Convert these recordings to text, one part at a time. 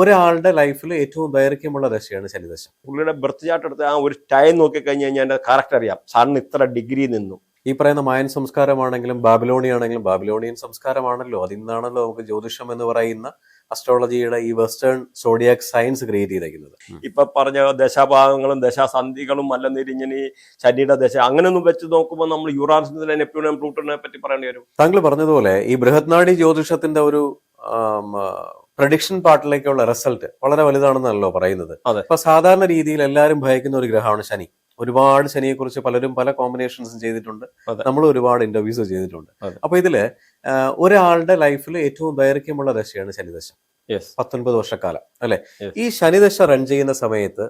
ഒരാളുടെ ലൈഫിൽ ഏറ്റവും ദൈർഘ്യമുള്ള ദശയാണ് ശനിദശ. പുള്ളിയുടെ ബർത്ത് ചാർട്ട് എടുത്ത് ആ ഒരു ടൈം നോക്കി കഴിഞ്ഞ് കഴിഞ്ഞാൽ എന്റെ കറക്റ്റ് അറിയാം. സാറിന് ഇത്ര ഡിഗ്രി നിന്നു. ഈ പറയുന്ന മായൻ സംസ്കാരമാണെങ്കിലും ബാബിലോണി ആണെങ്കിലും ബാബിലോണിയൻ സംസ്കാരമാണല്ലോ. അതിൽ നിന്നാണല്ലോ നമുക്ക് ജ്യോതിഷം എന്ന് പറയുന്ന അസ്ട്രോളജിയുടെ ഈ വെസ്റ്റേൺ സോഡിയാക് സയൻസ് ക്രിയേറ്റ് ചെയ്തേക്കുന്നത്. ഇപ്പൊ പറഞ്ഞ ദശാഭാഗങ്ങളും ദശാസന്ധികളും അല്ല നിരിഞ്ഞനി ശനിയുടെ ദശ അങ്ങനെയൊന്നും വെച്ച് നോക്കുമ്പോൾ നമ്മൾ യുറാൻസിനെ പറ്റി പറയേണ്ടി വരും. താങ്കൾ പറഞ്ഞതുപോലെ ഈ ബൃഹത്നാടി ജ്യോതിഷത്തിന്റെ ഒരു പ്രഡിക്ഷൻ പാർട്ടിലേക്കുള്ള റിസൾട്ട് വളരെ വലുതാണെന്നല്ലോ പറയുന്നത്. അപ്പൊ സാധാരണ രീതിയിൽ എല്ലാവരും ഭയക്കുന്ന ഒരു ഗ്രഹമാണ് ശനി. ഒരുപാട് ശനിയെ കുറിച്ച് പലരും പല കോമ്പിനേഷൻസും ചെയ്തിട്ടുണ്ട്. നമ്മൾ ഒരുപാട് ഇന്റർവ്യൂസ് ചെയ്തിട്ടുണ്ട്. അപ്പൊ ഇതിൽ ഒരാളുടെ ലൈഫിൽ ഏറ്റവും ദൈർഘ്യമുള്ള ദശയാണ് ശനിദശ. പത്തൊൻപത് വർഷക്കാലം അല്ലെ. ഈ ശനിദശ റൺ ചെയ്യുന്ന സമയത്ത്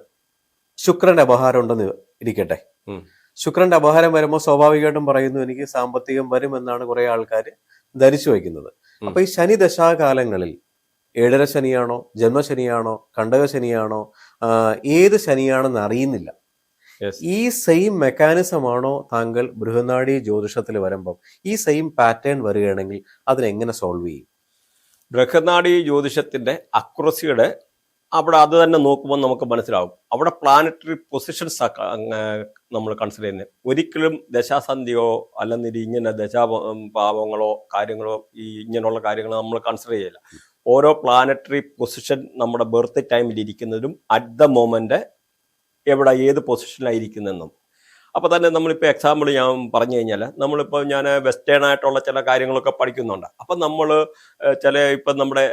ശുക്രന്റെ അപഹാരം ഉണ്ടെന്ന് ഇരിക്കട്ടെ. ശുക്രന്റെ അപഹാരം വരുമ്പോൾ സ്വാഭാവികമായിട്ടും പറയുന്നു എനിക്ക് സാമ്പത്തികം വരും എന്നാണ് കുറെ ആൾക്കാർ ധരിച്ചു വയ്ക്കുന്നത്. അപ്പൊ ഈ ശനി ദശാകാലങ്ങളിൽ ഏഴര ശനിയാണോ ജന്മശനിയാണോ കണ്ടക ശനിയാണോ ഏത് ശനിയാണെന്ന് അറിയുന്നില്ല. ഈ സെയിം മെക്കാനിസം ആണോ താങ്കൾ ബൃഹനാടി ജ്യോതിഷത്തിൽ വരുമ്പം ഈ സെയിം പാറ്റേൺ വരികയാണെങ്കിൽ അതിനെങ്ങനെ സോൾവ് ചെയ്യും? ബൃഹനാടി ജ്യോതിഷത്തിന്റെ അക്യുറസിയുടെ അവിടെ അത് തന്നെ നോക്കുമ്പോൾ നമുക്ക് മനസ്സിലാവും. അവിടെ പ്ലാനറ്ററി പൊസിഷൻസ് നമ്മൾ കൺസിഡർ ചെയ്യുന്നത്. ഒരിക്കലും ദശാസന്ധിയോ അല്ലെങ്കിൽ ഇങ്ങനെ ദശാ പാവങ്ങളോ കാര്യങ്ങളോ ഈ ഇങ്ങനെയുള്ള കാര്യങ്ങൾ നമ്മൾ കൺസിഡർ ചെയ്യില്ല. ഓരോ പ്ലാനറ്ററി പൊസിഷൻ നമ്മുടെ ബർത്ത് ടൈമിൽ ഇരിക്കുന്നതും അറ്റ് ദ മൊമെന്റ് എവിടെ ഏത് പൊസിഷനിലായിരിക്കുന്നെന്നും അപ്പോൾ തന്നെ നമ്മളിപ്പോൾ എക്സാമ്പിൾ ഞാൻ പറഞ്ഞു കഴിഞ്ഞാൽ നമ്മളിപ്പോൾ ഞാൻ വെസ്റ്റേൺ ആയിട്ടുള്ള ചില കാര്യങ്ങളൊക്കെ പഠിക്കുന്നുണ്ട്. അപ്പം നമ്മൾ ചില ഇപ്പം നമ്മുടെ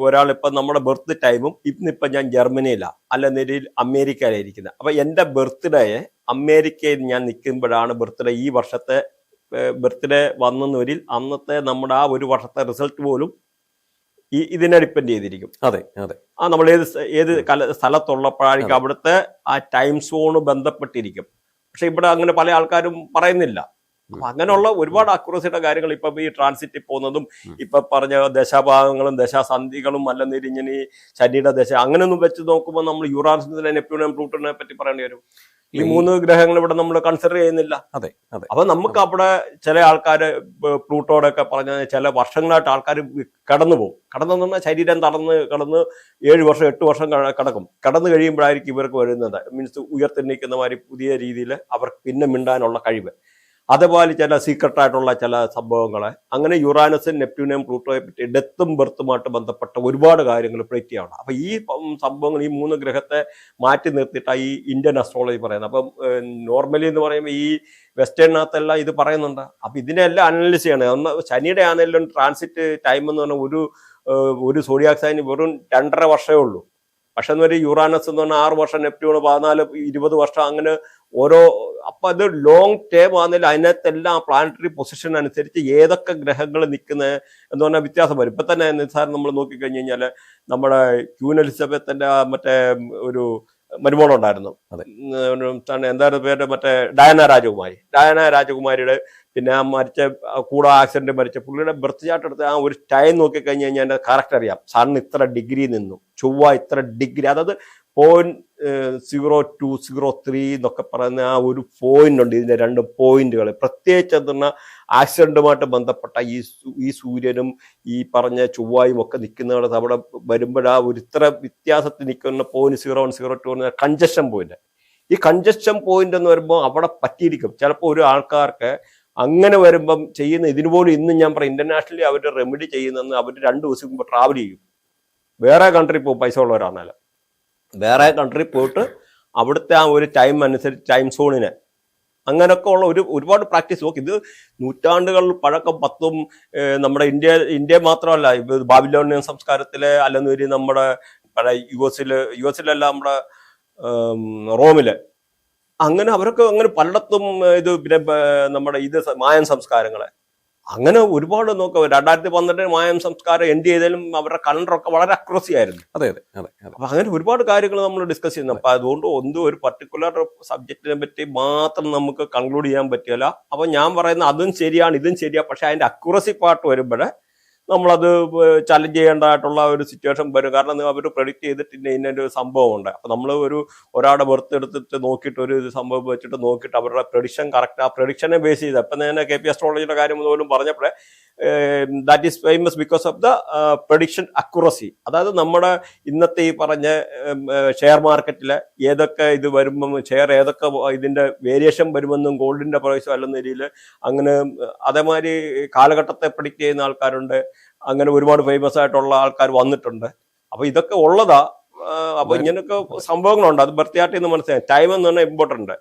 ഒരാളിപ്പം നമ്മുടെ ബർത്ത് ടൈമും ഇന്നിപ്പം ഞാൻ ജർമ്മനിയിലാണ് അല്ല നിലയിൽ അമേരിക്കയിലായിരിക്കുന്നത് അപ്പം എന്റെ ബർത്ത്ഡേയെ അമേരിക്കയിൽ ഞാൻ നിൽക്കുമ്പോഴാണ് ബർത്ത്ഡേ ഈ വർഷത്തെ ബർത്ത്ഡേ വന്നെന്നൊരിൽ അന്നത്തെ നമ്മുടെ ആ ഒരു വർഷത്തെ റിസൾട്ട് പോലും ഈ ഇതിനെ ഡിപ്പെൻഡ് ചെയ്തിരിക്കും. അതെ അതെ. ആ നമ്മൾ ഏത് ഏത് കല സ്ഥലത്തുള്ളപ്പോഴായിരിക്കും അവിടുത്തെ ആ ടൈം സോണ് ബന്ധപ്പെട്ടിരിക്കും. പക്ഷെ ഇവിടെ അങ്ങനെ പല ആൾക്കാരും പറയുന്നില്ല. അപ്പൊ അങ്ങനെയുള്ള ഒരുപാട് അക്യൂറസിയുടെ കാര്യങ്ങൾ ഇപ്പൊ ഈ ട്രാൻസിറ്റിൽ പോകുന്നതും. ഇപ്പൊ പറഞ്ഞ ദശാഭാഗങ്ങളും ദശാസന്ധികളും അല്ല നിരിഞ്ഞിനി ശനിയുടെ ദശ അങ്ങനെയൊന്നും വെച്ച് നോക്കുമ്പോൾ നമ്മൾ യുറാൻസിനെ നെപ്റ്റ്യൂണിയം പ്ലൂട്ടോനെ പറ്റി പറയേണ്ടി വരും. ഈ മൂന്ന് ഗ്രഹങ്ങൾ ഇവിടെ നമ്മൾ കൺസിഡർ ചെയ്യുന്നില്ല. അതെ അതെ. അപ്പൊ നമുക്ക് അവിടെ ചില ആൾക്കാര് പ്ലൂട്ടോടെ ഒക്കെ പറഞ്ഞ ചില വർഷങ്ങളായിട്ട് ആൾക്കാർ കടന്നു പോകും. കടന്നു പറഞ്ഞാൽ ശരീരം തടന്ന് കടന്ന് ഏഴ് വർഷം എട്ട് വർഷം കടക്കും കിടക്കും. കടന്നു കഴിയുമ്പോഴായിരിക്കും ഇവർക്ക് വരുന്നത്. മീൻസ് ഉയർത്തെണ്ണിക്കുന്ന മാതിരി പുതിയ രീതിയിൽ അവർക്ക് പിന്നെ മിണ്ടാനുള്ള കഴിവ്. അതേപോലെ ചില സീക്രട്ട് ആയിട്ടുള്ള ചില സംഭവങ്ങളെ. അങ്ങനെ യുറാനസും നെപ്റ്റ്യൂണിയം പ്ലൂട്ടോയെ പറ്റി ഡെത്തും ബർത്തുമായിട്ട് ബന്ധപ്പെട്ട ഒരുപാട് കാര്യങ്ങൾ പ്രിഡിക്റ്റ് അപ്പം ഈ സംഭവങ്ങൾ ഈ മൂന്ന് ഗ്രഹത്തെ മാറ്റി നിർത്തിയിട്ടാണ് ഈ ഇന്ത്യൻ അസ്ട്രോളജി പറയുന്നത്. അപ്പം നോർമലി എന്ന് പറയുമ്പോൾ ഈ വെസ്റ്റേണിനകത്തെല്ലാം ഇത് പറയുന്നുണ്ട്. അപ്പം ഇതിനെല്ലാം അനലൈസ് ചെയ്യണം. ഒന്ന് ശനിയുടെ ആണെങ്കിലും ട്രാൻസിറ്റ് ടൈം എന്ന് പറഞ്ഞാൽ ഒരു ഒരു സോഡിയാക് സൈന് വെറും രണ്ടര വർഷമേ ഉള്ളൂ. പക്ഷെ എന്ന് പറഞ്ഞാൽ യുറാനസ് എന്ന് പറഞ്ഞാൽ ആറ് വർഷം നെപ്റ്റ്യൂൺ പതിനാല് ഇരുപത് വർഷം അങ്ങനെ ഓരോ അപ്പൊ അത് ലോങ് ടേം ആണെങ്കിൽ അതിനകത്തെല്ലാം പ്ലാനറ്ററി പൊസിഷൻ അനുസരിച്ച് ഏതൊക്കെ ഗ്രഹങ്ങൾ നിൽക്കുന്നത് എന്ന് പറഞ്ഞാൽ വ്യത്യാസം വരും. ഇപ്പൊ തന്നെ നിസ്സാരം നമ്മൾ നോക്കിക്കഴിഞ്ഞ് കഴിഞ്ഞാൽ നമ്മുടെ ക്യൂൻ എലിസബത്തിന്റെ മറ്റേ ഒരു മരുമോളുണ്ടായിരുന്നു. എന്തായിരുന്നു പേര്? മറ്റേ ഡയന രാജകുമാരി. ഡയന രാജകുമാരിയുടെ പിന്നെ ആ മരിച്ച കൂടെ ആക്സിഡന്റ് മരിച്ച പുള്ളിയുടെ ബർത്ത് ചാർട്ട് എടുത്ത് ആ ഒരു ടൈം നോക്കി കഴിഞ്ഞ് കഴിഞ്ഞാൽ എന്റെ കറക്റ്റ് അറിയാം. സാറിന് ഇത്ര ഡിഗ്രി നിന്നു. ചൊവ്വ ഇത്ര ഡിഗ്രി അതായത് point zero two zero three എന്നൊക്കെ പറയുന്ന ആ ഒരു പോയിന്റ് ഉണ്ട്. ഇതിന്റെ രണ്ട് പോയിന്റുകൾ പ്രത്യേകിച്ച് എന്തെന്ന ആക്സിഡന്റുമായിട്ട് ബന്ധപ്പെട്ട ഈ ഈ സൂര്യനും ഈ പറഞ്ഞ ചൊവ്വായും ഒക്കെ നിൽക്കുന്നിടത്ത് അവിടെ വരുമ്പോഴാ ഒരു ഇത്ര വ്യത്യാസത്തിൽ നിൽക്കുന്ന point zero one zero two conjunction point ഈ കൺജക്ഷൻ പോയിന്റ് എന്ന് വരുമ്പോൾ അവിടെ പറ്റിയിരിക്കും. ചിലപ്പോൾ ഒരു ആൾക്കാർക്ക് അങ്ങനെ വരുമ്പം ചെയ്യുന്ന ഇതിനുപോലും ഇന്ന് ഞാൻ പറയും ഇന്റർനാഷണലി അവർ റെമഡി ചെയ്യുന്നെന്ന് അവർ രണ്ട് ദിവസം മുമ്പ് ട്രാവൽ ചെയ്യും. വേറെ കൺട്രി പോകും പൈസ ഉള്ളവരാണല്ലോ വേറെ കൺട്രി പോയിട്ട് അവിടുത്തെ ആ ഒരു ടൈം അനുസരിച്ച് ടൈം സോണിനെ അങ്ങനെയൊക്കെ ഉള്ള ഒരു ഒരുപാട് പ്രാക്ടീസ് നോക്കി ഇത് നൂറ്റാണ്ടുകൾ പഴക്കം പത്തും നമ്മുടെ ഇന്ത്യ ഇന്ത്യ മാത്രമല്ല ഇപ്പൊ ബാബിലോണിയൻ സംസ്കാരത്തിലെ അല്ലെങ്കിൽ നമ്മുടെ പഴയ യു എസിൽ യു എസിലല്ല നമ്മുടെ റോമിൽ. അങ്ങനെ അവരൊക്കെ അങ്ങനെ പലയിടത്തും ഇത് പിന്നെ നമ്മുടെ ഇത് മായൻ സംസ്കാരങ്ങളെ. അങ്ങനെ ഒരുപാട് നോക്കാം രണ്ടായിരത്തി പന്ത്രണ്ടിൽ മായം സംസ്കാരം എൻഡ് ചെയ്താലും അവരുടെ കലണ്ടറൊക്കെ വളരെ അക്രോസി ആയിരുന്നു. അതെ അതെ അതെ അപ്പൊ അങ്ങനെ ഒരുപാട് കാര്യങ്ങൾ നമ്മൾ ഡിസ്കസ് ചെയ്യുന്നു. അപ്പൊ അതുകൊണ്ട് ഒന്നും ഒരു പർട്ടിക്കുലർ സബ്ജക്റ്റിനെ പറ്റി മാത്രം നമുക്ക് കൺക്ലൂഡ് ചെയ്യാൻ പറ്റില്ല. അപ്പൊ ഞാൻ പറയുന്ന അതും ശരിയാണ് ഇതും ശരിയാണ് പക്ഷെ അതിന്റെ അക്യൂറസി പാർട്ട് വരുമ്പോഴേ നമ്മളത് ചലഞ്ച് ചെയ്യേണ്ടതായിട്ടുള്ള ഒരു സിറ്റുവേഷൻ വരും. കാരണം അവർ പ്രെഡിക്റ്റ് ചെയ്തിട്ട് ഇന്ന ഇന്ന സംഭവം ഉണ്ട് അപ്പം നമ്മൾ ഒരു ഒരാളുടെ ബർത്ത് എടുത്തിട്ട് നോക്കിയിട്ട് ഒരു സംഭവം വെച്ചിട്ട് നോക്കിയിട്ട് അവരുടെ പ്രഡിക്ഷൻ കറക്റ്റ് ആ പ്രഡിക്ഷനെ ബേസ് ചെയ്ത്. ഇപ്പം തന്നെ കെ പി അസ്ട്രോളജിയുടെ കാര്യം പോലും പറഞ്ഞപ്പോഴേ that is famous because of the prediction accuracy അതായത് നമ്മുടെ ഇന്നത്തെ ഈ പറഞ്ഞ ഷെയർ മാർക്കറ്റിൽ ഏതൊക്കെ ഇത് വരുമ്പം ഷെയർ ഏതൊക്കെ ഇതിന്റെ വേരിയേഷൻ വരുമെന്നും ഗോൾഡിന്റെ പ്രൈസ് അല്ലെന്ന രീതിയിൽ അങ്ങനെ അതേമാതിരി കാലഘട്ടത്തെ പ്രഡിക്റ്റ് ചെയ്യുന്ന ആൾക്കാരുണ്ട്. അങ്ങനെ ഒരുപാട് ഫേമസ് ആയിട്ടുള്ള ആൾക്കാർ വന്നിട്ടുണ്ട്. അപ്പോൾ ഇതൊക്കെ ഉള്ളതാ. അപ്പൊ ഇങ്ങനെയൊക്കെ സംഭവങ്ങളുണ്ട്. അത് എന്ന് മനസ്സിലായി. ടൈം എന്ന് പറഞ്ഞാൽ ഇമ്പോർട്ടന്റ്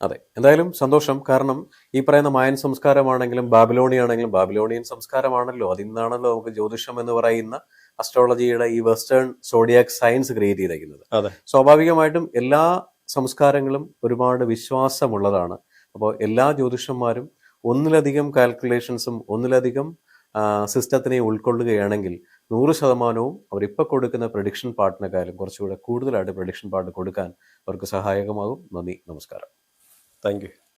അതെ എന്തായാലും സന്തോഷം. കാരണം ഈ പറയുന്ന മായൻ സംസ്കാരമാണെങ്കിലും ബാബിലോണി ആണെങ്കിലും ബാബിലോണിയൻ സംസ്കാരമാണല്ലോ. അതിന്നാണല്ലോ നമുക്ക് ജ്യോതിഷം എന്ന് പറയുന്ന അസ്ട്രോളജിയുടെ ഈ വെസ്റ്റേൺ സോഡിയാക് സയൻസ് ക്രിയേറ്റ് ചെയ്തേക്കുന്നത്. അതെ. സ്വാഭാവികമായിട്ടും എല്ലാ സംസ്കാരങ്ങളും ഒരുപാട് വിശ്വാസമുള്ളതാണ്. അപ്പോൾ എല്ലാ ജ്യോതിഷന്മാരും ഒന്നിലധികം കാൽക്കുലേഷൻസും ഒന്നിലധികം സിസ്റ്റത്തിനെ ഉൾക്കൊള്ളുകയാണെങ്കിൽ നൂറ് ശതമാനവും അവരിപ്പോൾ കൊടുക്കുന്ന പ്രഡിക്ഷൻ പാർട്ടിനെക്കാളും കുറച്ചുകൂടെ കൂടുതലായിട്ട് പ്രഡിക്ഷൻ പാർട്ട് കൊടുക്കാൻ അവർക്ക് സഹായകമാകും. നന്ദി നമസ്കാരം. Thank you